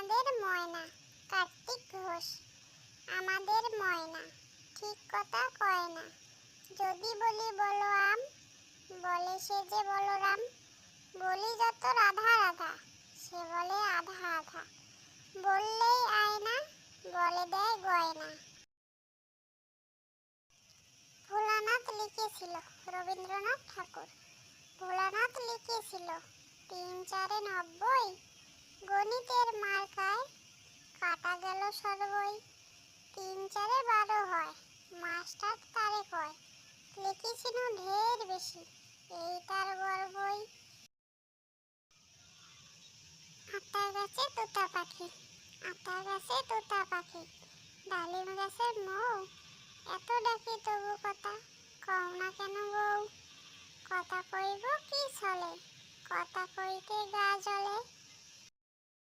আমাদের ময়না, কার্তিক ঘোষ। আমাদের ময়না, ঠিক কথা কয় না। যদি বলি বলো আম বলে সে যে বলরাম। বলি যত রাধা রাধা, সে বলে আধা আধা। বললেই আয়না বলে দেয় গয়না। ভোলানাথ লিখেছিল, রবীন্দ্রনাথ ঠাকুর। ভোলানাথ লিখেছিল, তিন চারে নব্বই সর্বই। তিন চারে বারো হয়, মাস্টার তারে কয়, লিখেছিল ঢের বেশি, এই তার গর্বই। গাছে তোতা পাখি আতা গাছে তোতা পাখি, ডালিম গাছের মৌ, এত ডাকি তবু কথা, কও না কেন বউ? কথা কইব কি চলে কথা কইতে গা